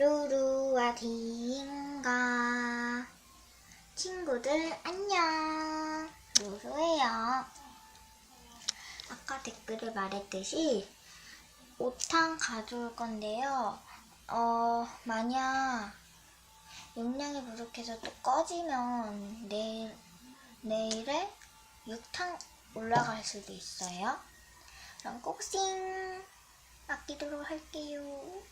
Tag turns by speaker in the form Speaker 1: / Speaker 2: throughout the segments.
Speaker 1: 루루와 디인가. 친구들 안녕. 루루예요. 아까 댓글에 말했듯이 오탕 가져올 건데요. 어 만약 용량이 부족해서 또 꺼지면 내일 내일에 6탕 올라갈 수도 있어요. 그럼 꼭싱! 아끼도록 할게요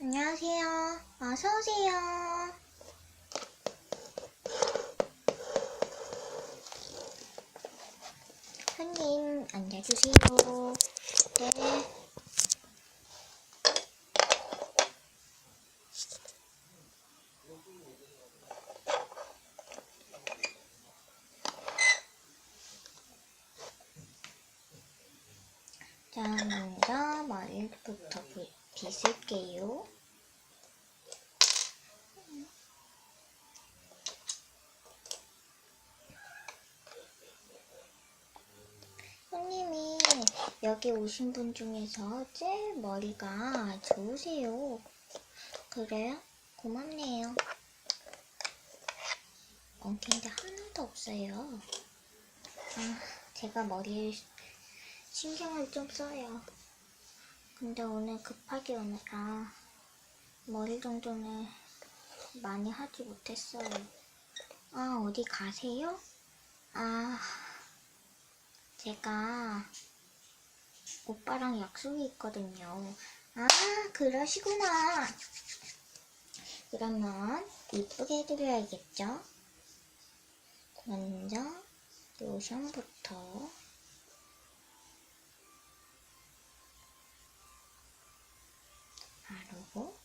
Speaker 1: 안녕하세요. 어서오세요. 손님, 앉아주세요. 네. 자, 먼저 머리부터 빗- 빗을게요. 손님이 여기 오신 분 중에서 제일 머리가 좋으세요. 그래요? 고맙네요. 엉킨 게 하나도 없어요. 아, 제가 머리에 신경을 좀 써요. 근데 오늘 급하게 오느라 머리 정도는 많이 하지 못했어요. 아, 어디 가세요? 아, 제가 오빠랑 약속이 있거든요. 아, 그러시구나. 그러면 이쁘게 해드려야겠죠? 먼저 로션부터 바르고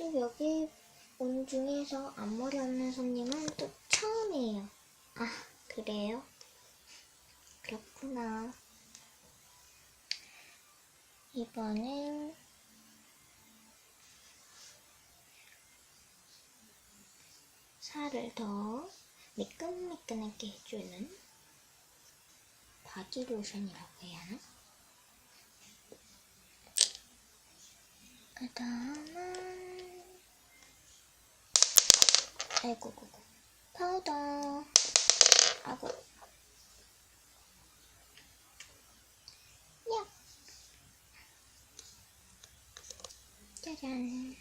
Speaker 1: 또 여기 온 중에서 앞머리 없는 손님은 또 처음이에요. 아, 그래요? 그렇구나. 이번엔 살을 더 매끈매끈하게 해주는 바디 로션이라고 해야 하나? 그 다음은 아이고 고고 파우더. 아고 야. 짜잔.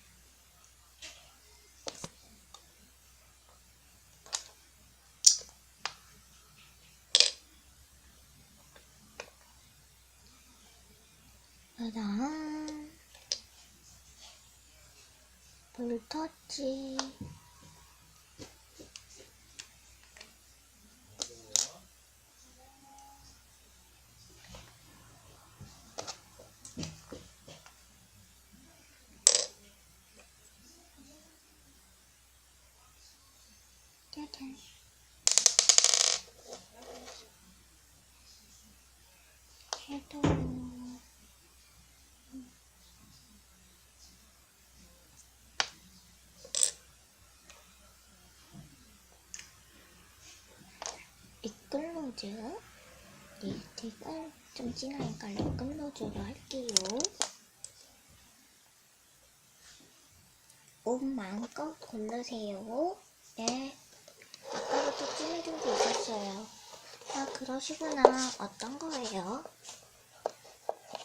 Speaker 1: 그다음 볼터치 짜잔 섀도우 립글로즈 립스틱을 좀 진하니까 립글로즈로 할게요. 옷 마음껏 고르세요. 네 아까부터 찜해둔 게 있었어요. 아 그러시구나. 어떤 거예요?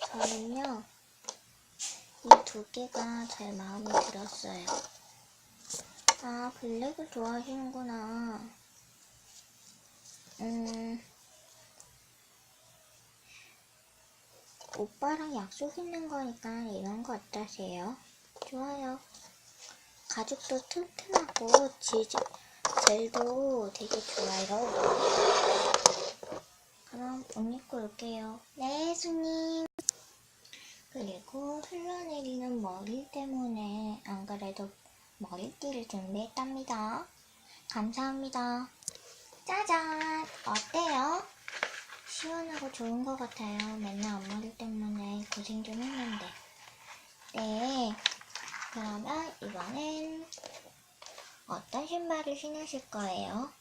Speaker 1: 저는요 이 두 개가 제 마음에 들었어요. 아 블랙을 좋아하시는구나 음, 오빠랑 약속 있는 거니까 이런 거 어떠세요? 좋아요. 가죽도 튼튼하고 질, 젤도 되게 좋아요. 그럼 옷 입고 올게요. 네, 손님. 그리고 흘러내리는 머리 때문에 안 그래도 머리띠를 준비했답니다. 감사합니다. 짜잔! 어때요? 시원하고 좋은 것 같아요. 맨날 앞머리 때문에 고생 좀 했는데. 네. 그러면 이번엔 어떤 신발을 신으실 거예요?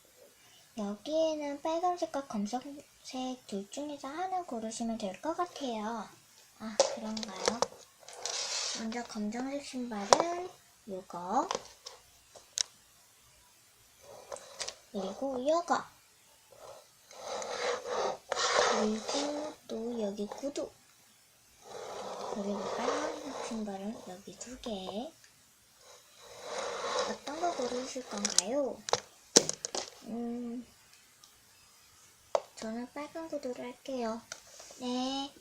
Speaker 1: 여기에는 빨간색과 검정색 둘 중에서 하나 고르시면 될 것 같아요. 아, 그런가요? 먼저 검정색 신발은 요거. 그리고 요거. 그리고 또 여기 구두. 그리고 빨간색 신발은 여기 두 개. 어떤 거 고르실 건가요? 음, 저는 빨간 구두를 할게요. 네.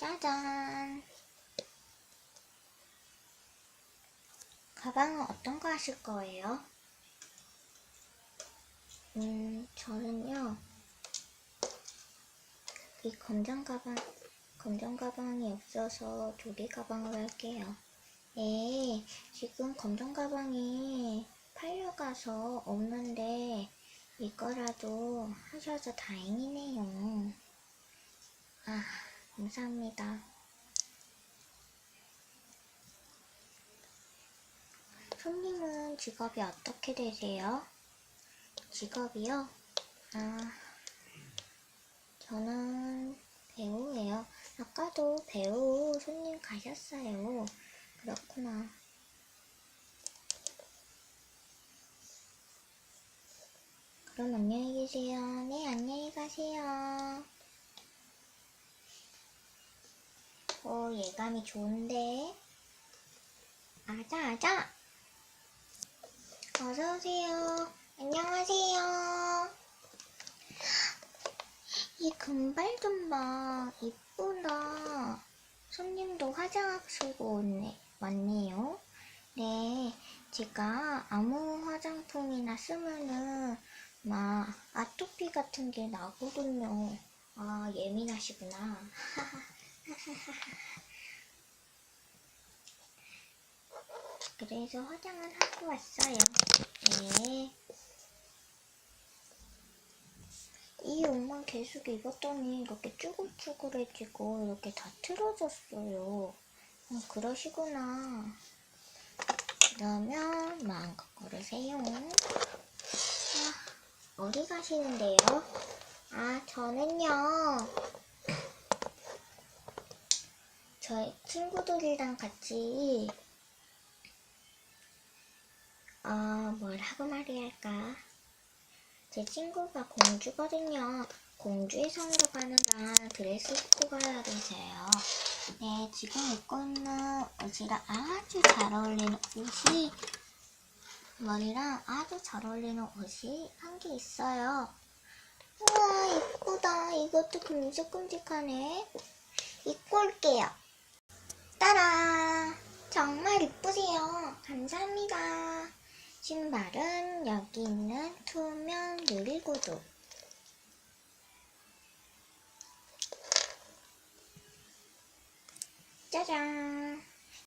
Speaker 1: 짜잔. 가방은 어떤 거 하실 거예요? 음, 저는요, 이 검정 가방, 검정 가방이 없어서 조개 가방으로 할게요. 네, 지금 검정 가방이 팔려가서 없는데, 이거라도 하셔서 다행이네요. 아, 감사합니다. 손님은 직업이 어떻게 되세요? 직업이요? 아, 저는 배우예요. 아까도 배우 손님 가셨어요. 그렇구나. 그럼 안녕히 계세요. 네, 안녕히 가세요. 오, 예감이 좋은데. 아자, 아자. 어서오세요. 안녕하세요. 이 금발 좀 봐. 이쁘다. 손님도 화장하시고 왔네, 왔네요. 네, 제가 아무 화장품이나 쓰면은 막 아토피 같은 게 나거든요. 아, 예민하시구나. 그래서 화장을 하고 왔어요. 네. 이 옷만 계속 입었더니 이렇게 쭈글쭈글해지고 이렇게 다 틀어졌어요. 음, 그러시구나. 그러면 마음껏 고르세요. 아, 어디 가시는데요? 아, 저는요. 저희 친구들이랑 같이 아, 뭐라고 말해야 할까? 제 친구가 공주거든요. 공주의 성으로 가느라 드레스 입고 가야 돼서요. 네, 지금 입고 있는 옷이랑 아주 잘 어울리는 옷이 머리랑 아주 잘 어울리는 옷이 한 개 있어요. 우와, 이쁘다. 이것도 큼직큼직하네. 입고 올게요. 따라! 정말 이쁘세요. 감사합니다. 신발은 여기 있는 투명 유리구두. 짜잔!